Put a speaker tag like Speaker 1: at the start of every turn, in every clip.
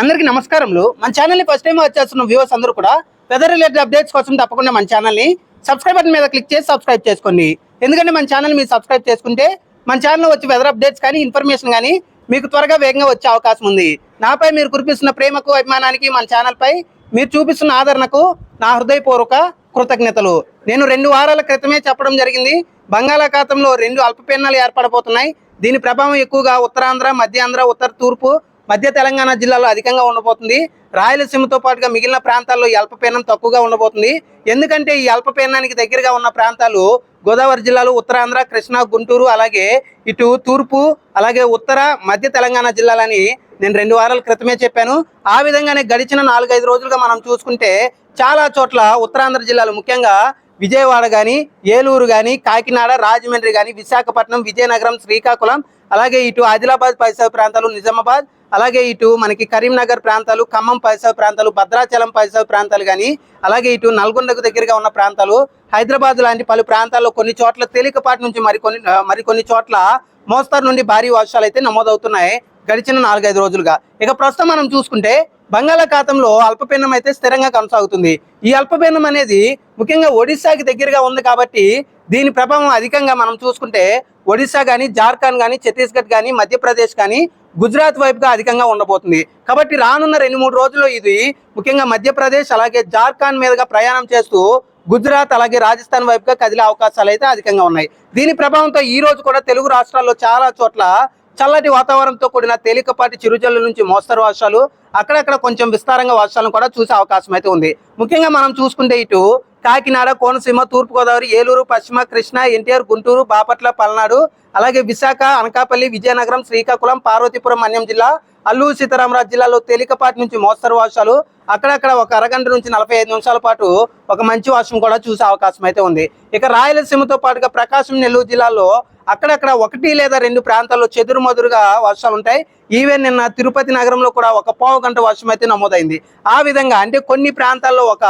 Speaker 1: అందరికీ నమస్కారములు. మన ఛానల్ ఫస్ట్ టైం వచ్చేస్తున్న వ్యూవర్స్ అందరూ కూడా వెదర్ రిలేటెడ్ అప్డేట్స్ కోసం తప్పకుండా మన ఛానల్ని సబ్స్క్రైబ్ బటన్ మీద క్లిక్ చేసి సబ్స్క్రైబ్ చేసుకోండి. ఎందుకంటే మన ఛానల్ మీరు సబ్స్క్రైబ్ చేసుకుంటే మన ఛానల్లో వచ్చి వెదర్ అప్డేట్స్ కానీ ఇన్ఫర్మేషన్ కానీ మీకు త్వరగా వేగంగా వచ్చే అవకాశం ఉంది. నాపై మీరు కురిపిస్తున్న ప్రేమకు అభిమానానికి మన ఛానల్ పై మీరు చూపిస్తున్న ఆదరణకు నా హృదయపూర్వక కృతజ్ఞతలు. నేను రెండు వారాల క్రితమే చెప్పడం జరిగింది. బంగాళాఖాతంలో రెండు అల్పపీడనాలు ఏర్పడబోతున్నాయి. దీని ప్రభావం ఎక్కువగా ఉత్తరాంధ్ర మధ్యాంధ్ర ఉత్తర తూర్పు మధ్య తెలంగాణ జిల్లాలో అధికంగా ఉండబోతుంది. రాయలసీమతో పాటుగా మిగిలిన ప్రాంతాల్లో ఈ అల్పపీడనం తక్కువగా ఉండబోతుంది. ఎందుకంటే ఈ అల్పపీడనానికి దగ్గరగా ఉన్న ప్రాంతాలు గోదావరి జిల్లాలో ఉత్తరాంధ్ర కృష్ణా గుంటూరు అలాగే ఇటు తూర్పు అలాగే ఉత్తర మధ్య తెలంగాణ జిల్లాలని నేను రెండు వారాల క్రితమే చెప్పాను. ఆ విధంగానే గడిచిన నాలుగైదు రోజులుగా మనం చూసుకుంటే చాలా చోట్ల ఉత్తరాంధ్ర జిల్లాలు ముఖ్యంగా విజయవాడ కానీ ఏలూరు కానీ కాకినాడ రాజమండ్రి కానీ విశాఖపట్నం విజయనగరం శ్రీకాకుళం అలాగే ఇటు ఆదిలాబాద్ పరిసర ప్రాంతాలు నిజామాబాద్ అలాగే ఇటు మనకి కరీంనగర్ ప్రాంతాలు ఖమ్మం పరిసర ప్రాంతాలు భద్రాచలం పరిసర ప్రాంతాలు కానీ అలాగే ఇటు నల్గొండకు దగ్గరగా ఉన్న ప్రాంతాలు హైదరాబాద్ లాంటి పలు ప్రాంతాల్లో కొన్ని చోట్ల తేలికపాటి నుంచి మరికొన్ని మరికొన్ని చోట్ల మోస్తారు నుండి భారీ వర్షాలు అయితే నమోదవుతున్నాయి గడిచిన నాలుగైదు రోజులుగా. ఇక ప్రస్తుతం మనం చూసుకుంటే బంగాళాఖాతంలో అల్పపీడనం అయితే స్థిరంగా కొనసాగుతుంది. ఈ అల్పపీడనం అనేది ముఖ్యంగా ఒడిశాకి దగ్గరగా ఉంది కాబట్టి దీని ప్రభావం అధికంగా మనం చూసుకుంటే ఒడిశా కానీ జార్ఖండ్ కానీ ఛత్తీస్గఢ్ కానీ మధ్యప్రదేశ్ కానీ గుజరాత్ వైపుగా అధికంగా ఉండబోతుంది. కాబట్టి రానున్న రెండు మూడు రోజుల్లో ఇది ముఖ్యంగా మధ్యప్రదేశ్ అలాగే జార్ఖండ్ మీదుగా ప్రయాణం చేస్తూ గుజరాత్ అలాగే రాజస్థాన్ వైపుగా కదిలే అవకాశాలు అయితే అధికంగా ఉన్నాయి. దీని ప్రభావంతో ఈ రోజు కూడా తెలుగు రాష్ట్రాల్లో చాలా చోట్ల చల్లటి వాతావరణంతో కూడిన తేలికపాటి చిరుజల్లు నుంచి మోస్తరు వర్షాలు అక్కడక్కడ కొంచెం విస్తారంగా వర్షాలను కూడా చూసే అవకాశం అయితే ఉంది. ముఖ్యంగా మనం చూసుకుంటే ఇటు కాకినాడ కోనసీమ తూర్పుగోదావరి ఏలూరు పశ్చిమ కృష్ణా ఎన్టీఆర్ గుంటూరు బాపట్ల పల్నాడు అలాగే విశాఖ అనకాపల్లి విజయనగరం శ్రీకాకుళం పార్వతీపురం మన్యం జిల్లా అల్లూరు సీతారామరాజు జిల్లాలో తేలికపాటి నుంచి మోస్తరు వర్షాలు అక్కడక్కడ ఒక అరగంట నుంచి నలభై ఐదు నిమిషాల పాటు ఒక మంచి వర్షం కూడా చూసే అవకాశం అయితే ఉంది. ఇక రాయలసీమతో పాటుగా ప్రకాశం నెల్లూరు జిల్లాలో అక్కడక్కడ ఒకటి లేదా రెండు ప్రాంతాల్లో చెదురుమదురుగా వర్షాలు ఉంటాయి. ఈవెన్ నిన్న తిరుపతి నగరంలో కూడా ఒక పావు గంట వర్షం అయితే నమోదైంది. ఆ విధంగా అంటే కొన్ని ప్రాంతాల్లో ఒక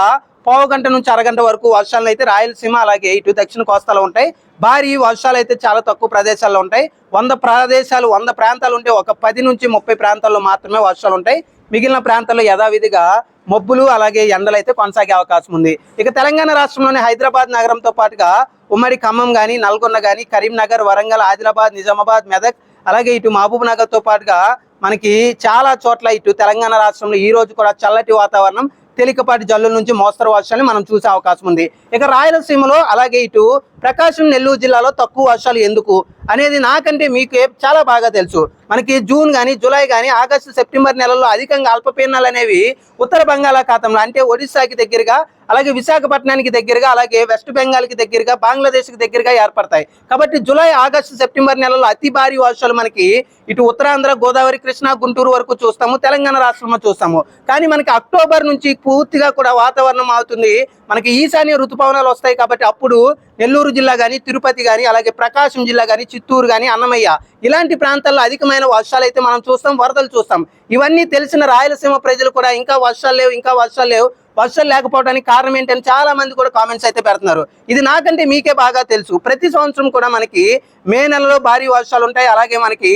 Speaker 1: పావు గంట నుంచి అరగంట వరకు వర్షాలు అయితే రాయలసీమ అలాగే ఇటు దక్షిణ కోస్తాలో ఉంటాయి. భారీ వర్షాలు అయితే చాలా తక్కువ ప్రదేశాల్లో ఉంటాయి. వంద ప్రదేశాలు వంద ప్రాంతాలు ఉంటే ఒక పది నుంచి ముప్పై ప్రాంతాల్లో మాత్రమే వర్షాలు ఉంటాయి. మిగిలిన ప్రాంతాల్లో యథావిధిగా మబ్బులు అలాగే ఎండలు అయితే కొనసాగే అవకాశం ఉంది. ఇక తెలంగాణ రాష్ట్రంలోని హైదరాబాద్ నగరంతో పాటుగా ఉమ్మడి ఖమ్మం కానీ నల్గొండ కానీ కరీంనగర్ వరంగల్ ఆదిలాబాద్ నిజామాబాద్ మెదక్ అలాగే ఇటు మహబూబ్ నగర్తో పాటుగా మనకి చాలా చోట్ల ఇటు తెలంగాణ రాష్ట్రంలో ఈ రోజు కూడా చల్లటి వాతావరణం తేలికపాటి జల్లుల నుంచి మోస్తరు వర్షాన్ని మనం చూసే అవకాశం ఉంది. ఇక రాయలసీమలో అలాగే ఇటు ప్రకాశం నెల్లూరు జిల్లాలో తక్కువ వర్షాలు ఎందుకు అనేది నాకంటే మీకు చాలా బాగా తెలుసు. మనకి జూన్ కానీ జూలై కానీ ఆగస్టు సెప్టెంబర్ నెలలో అధికంగా అల్పపీడనాలు అనేవి ఉత్తర బంగాళాఖాతంలో అంటే ఒడిశాకి దగ్గరగా అలాగే విశాఖపట్నానికి దగ్గరగా అలాగే వెస్ట్ బెంగాల్కి దగ్గరగా బంగ్లాదేశ్కి దగ్గరగా ఏర్పడతాయి. కాబట్టి జూలై ఆగస్టు సెప్టెంబర్ నెలలో అతి భారీ వర్షాలు మనకి ఇటు ఉత్తరాంధ్ర గోదావరి కృష్ణా గుంటూరు వరకు చూస్తాము తెలంగాణ రాష్ట్రంలో చూస్తాము. కానీ మనకి అక్టోబర్ నుంచి పూర్తిగా కూడా వాతావరణం అవుతుంది. మనకి ఈశాన్య ఋతుపవనాలు వస్తాయి కాబట్టి అప్పుడు నెల్లూరు జిల్లా కానీ తిరుపతి కానీ అలాగే ప్రకాశం జిల్లా కానీ చిత్తూరు కానీ అన్నమయ్య ఇలాంటి ప్రాంతాల్లో అధికమైన వర్షాలు అయితే మనం చూస్తాం వరదలు చూస్తాం. ఇవన్నీ తెలిసిన రాయలసీమ ప్రజలు కూడా ఇంకా వర్షాలు లేవు ఇంకా వర్షాలు లేవు. వర్షాలు లేకపోవడానికి కారణం ఏంటని చాలా మంది కూడా కామెంట్స్ అయితే పెడుతున్నారు. ఇది నాకంటే మీకే బాగా తెలుసు. ప్రతి సంవత్సరం కూడా మనకి మే నెలలో భారీ వర్షాలు ఉంటాయి. అలాగే మనకి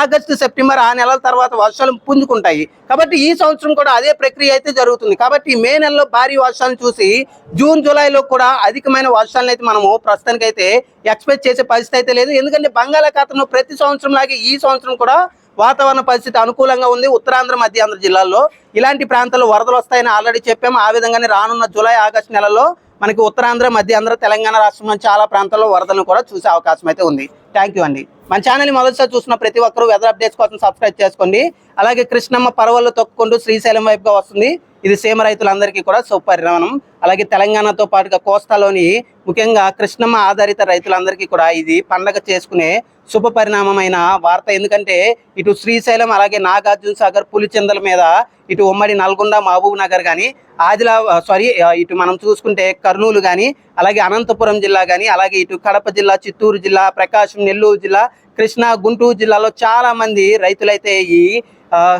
Speaker 1: ఆగస్టు సెప్టెంబర్ ఆ నెలల తర్వాత వర్షాలు పుంజుకుంటాయి. కాబట్టి ఈ సంవత్సరం కూడా అదే ప్రక్రియ అయితే జరుగుతుంది. కాబట్టి మే నెలలో భారీ వర్షాలను చూసి జూన్ జూలైలో కూడా అధికమైన వర్షాలను అయితే మనము ప్రస్తుతానికి అయితే ఎక్స్పెక్ట్ చేసే పరిస్థితి అయితే లేదు. ఎందుకంటే బంగాళాఖాతంలో ప్రతి సంవత్సరం లాగే ఈ సంవత్సరం కూడా వాతావరణ పరిస్థితి అనుకూలంగా ఉంది. ఉత్తరాంధ్ర మధ్యాంధ్ర జిల్లాల్లో ఇలాంటి ప్రాంతాల్లో వరదలు వస్తాయని ఆల్రెడీ చెప్పాము. ఆ విధంగానే రానున్న జూలై ఆగస్టు నెలలో మనకి ఉత్తరాంధ్ర మధ్యాంధ్ర తెలంగాణ రాష్ట్రంలో చాలా ప్రాంతాల్లో వరదలను కూడా చూసే అవకాశం అయితే ఉంది. థ్యాంక్ యూ అండి. మన ఛానల్ని మొదటిసారి చూసిన ప్రతి ఒక్కరూ వెదర్ అప్డేట్స్ కోసం సబ్స్క్రైబ్ చేసుకోండి. అలాగే కృష్ణమ్మ పర్వలు తొక్కుకుంటూ శ్రీశైలం వైపుగా వస్తుంది. ఇది సీమ రైతులందరికీ కూడా సుపరిణామం. అలాగే తెలంగాణతో పాటుగా కోస్తాలోని ముఖ్యంగా కృష్ణమ్మ ఆధారిత రైతులందరికీ కూడా ఇది పండగ చేసుకునే శుభ పరిణామమైన వార్త. ఎందుకంటే ఇటు శ్రీశైలం అలాగే నాగార్జున సాగర్ పులిచెందల మీద ఇటు ఉమ్మడి నల్గొండ మహబూబ్ నగర్ కానీ ఆదిలా సారీ ఇటు మనం చూసుకుంటే కర్నూలు కానీ అలాగే అనంతపురం జిల్లా కానీ అలాగే ఇటు కడప జిల్లా చిత్తూరు జిల్లా ప్రకాశం నెల్లూరు జిల్లా కృష్ణా గుంటూరు జిల్లాలో చాలామంది రైతులైతే ఈ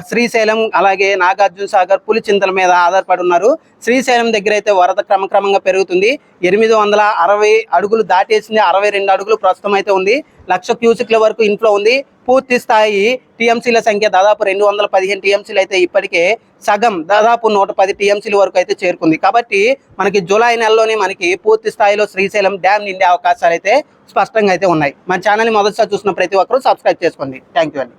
Speaker 1: శ్రీశైలం అలాగే నాగార్జున సాగర్ పులిచింతల మీద ఆధారపడి ఉన్నారు. శ్రీశైలం దగ్గర అయితే వరద క్రమక్రమంగా పెరుగుతుంది. ఎనిమిది వందల అరవై అడుగులు దాటేసింది. అరవై రెండు అడుగులు ప్రస్తుతం అయితే ఉంది. లక్ష క్యూసిక్ల వరకు ఇంట్లో ఉంది. పూర్తి స్థాయి టీఎంసీల సంఖ్య దాదాపు రెండు వందల పదిహేను టీఎంసీలు అయితే ఇప్పటికే సగం దాదాపు నూట పది టీఎంసీల వరకు అయితే చేరుకుంది. కాబట్టి మనకి జూలై నెలలోనే మనకి పూర్తి స్థాయిలో శ్రీశైలం డ్యామ్ నిండే అవకాశాలు అయితే స్పష్టంగా అయితే ఉన్నాయి. మన ఛానల్ని మొదటిసారి చూసిన ప్రతి ఒక్కరూ సబ్స్క్రైబ్ చేసుకోండి. థ్యాంక్ యూ అండి.